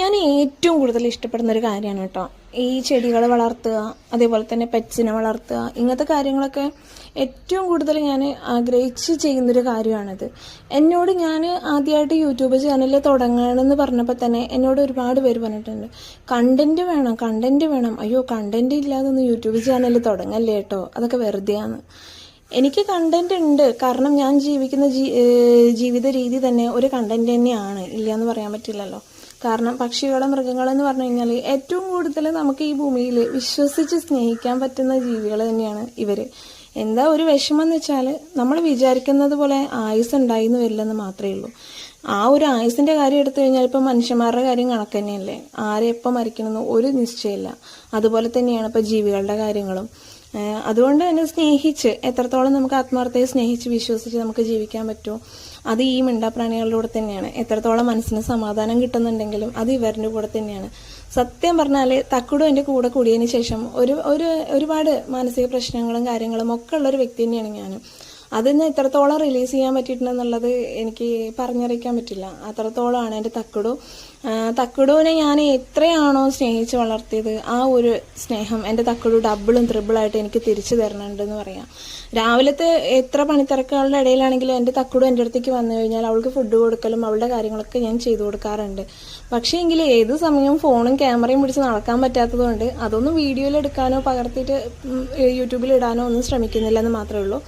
ഞാൻ ഏറ്റവും കൂടുതൽ ഇഷ്ടപ്പെടുന്ന ഒരു കാര്യമാണ് കേട്ടോ. ഈ ചെടികൾ വളർത്തുക അതേപോലെ തന്നെ പെറ്റ്സിനെ വളർത്തുക ഇങ്ങനത്തെ കാര്യങ്ങളൊക്കെ ഏറ്റവും കൂടുതൽ ഞാൻ ആഗ്രഹിച്ച് ചെയ്യുന്നൊരു കാര്യമാണിത്. എന്നോട് ഞാൻ ആദ്യമായിട്ട് യൂട്യൂബ് ചാനൽ തുടങ്ങണമെന്ന് പറഞ്ഞപ്പോൾ തന്നെ എന്നോട് ഒരുപാട് പേര് പറഞ്ഞിട്ടുണ്ട്. കണ്ടന്റ് വേണം കണ്ടന്റ് വേണം. അയ്യോ കണ്ടന്റ് ഇല്ലാതെ ഒന്ന് യൂട്യൂബ് ചാനൽ തുടങ്ങല്ലേ കേട്ടോ അതൊക്കെ വെറുതെയാണ്. എനിക്ക് കണ്ടന്റ് ഉണ്ട്. കാരണം ഞാൻ ജീവിക്കുന്ന ജീവിത രീതി തന്നെ ഒരു കണ്ടന്റ് തന്നെയാണ്. ഇല്ലയെന്ന് പറയാൻ പറ്റില്ലല്ലോ. കാരണം പക്ഷികളും മൃഗങ്ങളെന്ന് പറഞ്ഞു കഴിഞ്ഞാൽ ഏറ്റവും കൂടുതൽ നമുക്ക് ഈ ഭൂമിയിൽ വിശ്വസിച്ച് സ്നേഹിക്കാൻ പറ്റുന്ന ജീവികൾ തന്നെയാണ് ഇവർ. എന്താ ഒരു വിഷമം എന്ന് വെച്ചാൽ നമ്മൾ വിചാരിക്കുന്നത് പോലെ ആയുസ് ഉണ്ടായിന്ന് വരില്ലെന്ന് മാത്രമേ ഉള്ളൂ. ആ ഒരു ആയുസിന്റെ കാര്യം എടുത്തു കഴിഞ്ഞാൽ ഇപ്പം മനുഷ്യന്മാരുടെ കാര്യം കണക്ക് തന്നെയല്ലേ? ആരെ എപ്പോൾ മരിക്കണമെന്ന് ഒരു നിശ്ചയമില്ല. അതുപോലെ തന്നെയാണ് ഇപ്പം ജീവികളുടെ കാര്യങ്ങളും. അതുകൊണ്ട് തന്നെ സ്നേഹിച്ച് എത്രത്തോളം നമുക്ക് ആത്മാർത്ഥയെ സ്നേഹിച്ച് വിശ്വസിച്ച് നമുക്ക് ജീവിക്കാൻ പറ്റുമോ അത് ഈ മിണ്ടാപ്രാണികളിലൂടെ തന്നെയാണ്. എത്രത്തോളം മനസ്സിന് സമാധാനം കിട്ടുന്നുണ്ടെങ്കിലും അത് ഇവരുടെ കൂടെ തന്നെയാണ്. സത്യം പറഞ്ഞാൽ തക്കുടും എന്റെ കൂടെ കൂടിയതിന് ശേഷം ഒരു ഒരു ഒരുപാട് മാനസിക പ്രശ്നങ്ങളും കാര്യങ്ങളും ഒക്കെ ഉള്ള ഒരു വ്യക്തി തന്നെയാണ് ഞാനും. അതിന്ന് എത്രത്തോളം റിലീസ് ചെയ്യാൻ പറ്റിയിട്ടുണ്ടെന്നുള്ളത് എനിക്ക് പറഞ്ഞറിയിക്കാൻ പറ്റില്ല. അത്രത്തോളമാണ് എന്റെ തക്കുടു. തക്കുടുവിനെ ഞാൻ എത്രയാണോ സ്നേഹിച്ച് വളർത്തിയത് ആ ഒരു സ്നേഹം എന്റെ തക്കുടു ഡബിളും ത്രിബിളായിട്ട് എനിക്ക് തിരിച്ചു തരണുണ്ടെന്ന് പറയാം. രാവിലത്തെ എത്ര പണിത്തിരക്കുകളുടെ ഇടയിലാണെങ്കിലും എന്റെ തക്കുടു എന്റെ അടുത്തേക്ക് വന്നു കഴിഞ്ഞാൽ അവൾക്ക് ഫുഡ് കൊടുക്കലും അവളുടെ കാര്യങ്ങളൊക്കെ ഞാൻ ചെയ്തു കൊടുക്കാറുണ്ട്. പക്ഷേ എങ്കിൽ ഏത് സമയവും ഫോണും ക്യാമറയും പിടിച്ച് നടക്കാൻ പറ്റാത്തതുകൊണ്ട് അതൊന്നും വീഡിയോയിൽ എടുക്കാനോ പകർത്തിയിട്ട് യൂട്യൂബിൽ ഇടാനോ ഒന്നും ശ്രമിക്കുന്നില്ലെന്ന് മാത്രമേ ഉള്ളൂ.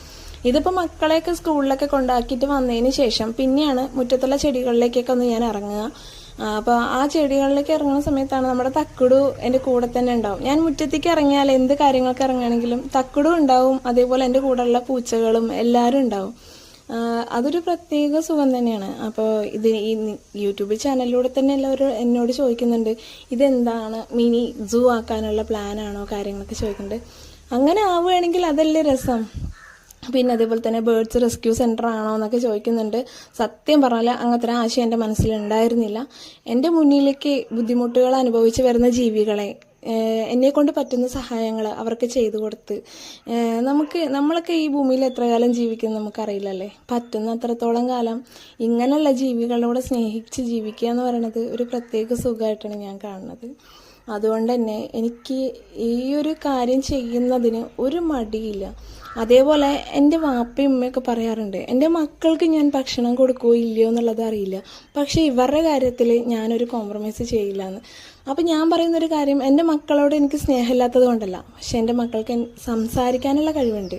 ഇതിപ്പോൾ മക്കളെയൊക്കെ സ്കൂളിലൊക്കെ കൊണ്ടാക്കിയിട്ട് വന്നതിന് ശേഷം പിന്നെയാണ് മുറ്റത്തുള്ള ചെടികളിലേക്കൊക്കെ ഒന്ന് ഞാൻ ഇറങ്ങുക. അപ്പോൾ ആ ചെടികളിലേക്ക് ഇറങ്ങുന്ന സമയത്താണ് നമ്മുടെ തക്കുടു എന്റെ കൂടെ തന്നെ ഉണ്ടാവും. ഞാൻ മുറ്റത്തേക്ക് ഇറങ്ങിയാൽ എന്ത് കാര്യങ്ങൾക്ക് ഇറങ്ങുകയാണെങ്കിലും തക്കുടു ഉണ്ടാവും അതേപോലെ എന്റെ കൂടെയുള്ള പൂച്ചകളും എല്ലാവരും ഉണ്ടാവും. അതൊരു പ്രത്യേക സുഖം തന്നെയാണ്. അപ്പോൾ ഇത് ഈ യൂട്യൂബ് ചാനലിലൂടെ തന്നെ എല്ലാവരും എന്നോട് ചോദിക്കുന്നുണ്ട് ഇതെന്താണ്? മിനി സൂ ആക്കാനുള്ള പ്ലാനാണോ കാര്യങ്ങളൊക്കെ ചോദിക്കുന്നുണ്ട്. അങ്ങനെ ആവുകയാണെങ്കിൽ അതല്ലേ രസം? പിന്നെ അതേപോലെ തന്നെ ബേർഡ്സ് റെസ്ക്യൂ സെന്റർ ആണോ എന്നൊക്കെ ചോദിക്കുന്നുണ്ട്. സത്യം പറഞ്ഞാൽ അങ്ങനത്തെ ആശയം എന്റെ മനസ്സിലുണ്ടായിരുന്നില്ല എന്റെ മുന്നിലേക്ക് ബുദ്ധിമുട്ടുകൾ അനുഭവിച്ച് വരുന്ന ജീവികളെ എന്നെ കൊണ്ട് പറ്റുന്ന സഹായങ്ങൾ അവർക്ക് ചെയ്തു കൊടുത്ത് നമുക്ക് നമ്മളൊക്കെ ഈ ഭൂമിയിൽ എത്ര കാലം ജീവിക്കും നമുക്കറിയില്ലല്ലേ? പറ്റുന്ന അത്രത്തോളം കാലം ഇങ്ങനെയുള്ള ജീവികളോട് സ്നേഹിച്ച് ജീവിക്കുക എന്ന് പറയുന്നത് ഒരു പ്രത്യേക സുഖമായിട്ടാണ് ഞാൻ കാണുന്നത്. അതുകൊണ്ട് തന്നെ എനിക്ക് ഈ ഒരു കാര്യം ചെയ്യുന്നതിന് ഒരു മടിയില്ല. അതേപോലെ എന്റെ വാപ്പയും ഉമ്മയൊക്കെ പറയാറുണ്ട് എന്റെ മക്കൾക്ക് ഞാൻ ഭക്ഷണം കൊടുക്കുകയോ ഇല്ലയോ എന്നുള്ളത് അറിയില്ല. പക്ഷേ ഇവരുടെ കാര്യത്തിൽ ഞാനൊരു കോംപ്രമൈസ് ചെയ്യില്ല എന്ന് അപ്പം ഞാൻ പറയുന്നൊരു കാര്യം എന്റെ മക്കളോട് എനിക്ക് സ്നേഹമില്ലാത്തത് കൊണ്ടല്ല. പക്ഷെ എന്റെ മക്കൾക്ക് സംസാരിക്കാനുള്ള കഴിവുണ്ട്.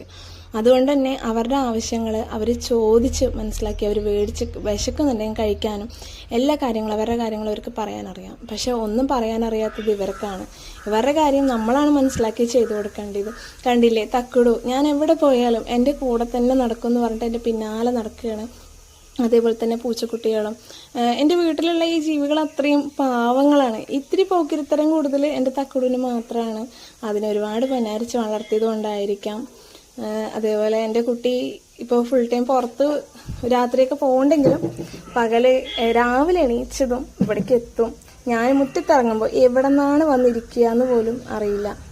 അതുകൊണ്ട് തന്നെ അവരുടെ ആവശ്യങ്ങൾ അവർ ചോദിച്ച് മനസ്സിലാക്കി അവർ മേടിച്ച് വിശക്കുന്നുണ്ടെങ്കിൽ കഴിക്കാനും എല്ലാ കാര്യങ്ങളും അവരുടെ കാര്യങ്ങളും അവർക്ക് പറയാനറിയാം. പക്ഷെ ഒന്നും പറയാനറിയാത്തത് ഇവർക്കാണ്. ഇവരുടെ കാര്യം നമ്മളാണ് മനസ്സിലാക്കി ചെയ്തു കൊടുക്കേണ്ടത്. കണ്ടില്ലേ തക്കുടു ഞാൻ എവിടെ പോയാലും എന്റെ കൂടെ തന്നെ നടക്കും എന്ന് പറഞ്ഞിട്ട് എന്റെ പിന്നാലെ നടക്കുകയാണ്. അതേപോലെ തന്നെ പൂച്ചക്കുട്ടികളും. എന്റെ വീട്ടിലുള്ള ഈ ജീവികൾ അത്രയും പാവങ്ങളാണ്. ഇത്തിരി പോക്കിരിത്തരം കൂടുതൽ എന്റെ തക്കുടിന് മാത്രമാണ്. അതിനൊരുപാട് പനാരിച്ച് വളർത്തിയത് കൊണ്ടായിരിക്കാം അതേപോലെ എന്റെ കുട്ടി ഇപ്പോൾ ഫുൾ ടൈം പുറത്ത് രാത്രിയൊക്കെ പോകണ്ടെങ്കിലും പകൽ രാവിലെ എണീച്ചതും ഇവിടേക്ക് എത്തും. ഞാൻ മുറ്റത്തിറങ്ങുമ്പോൾ എവിടെ നിന്നാണ് വന്നിരിക്കുക എന്ന് പോലും അറിയില്ല.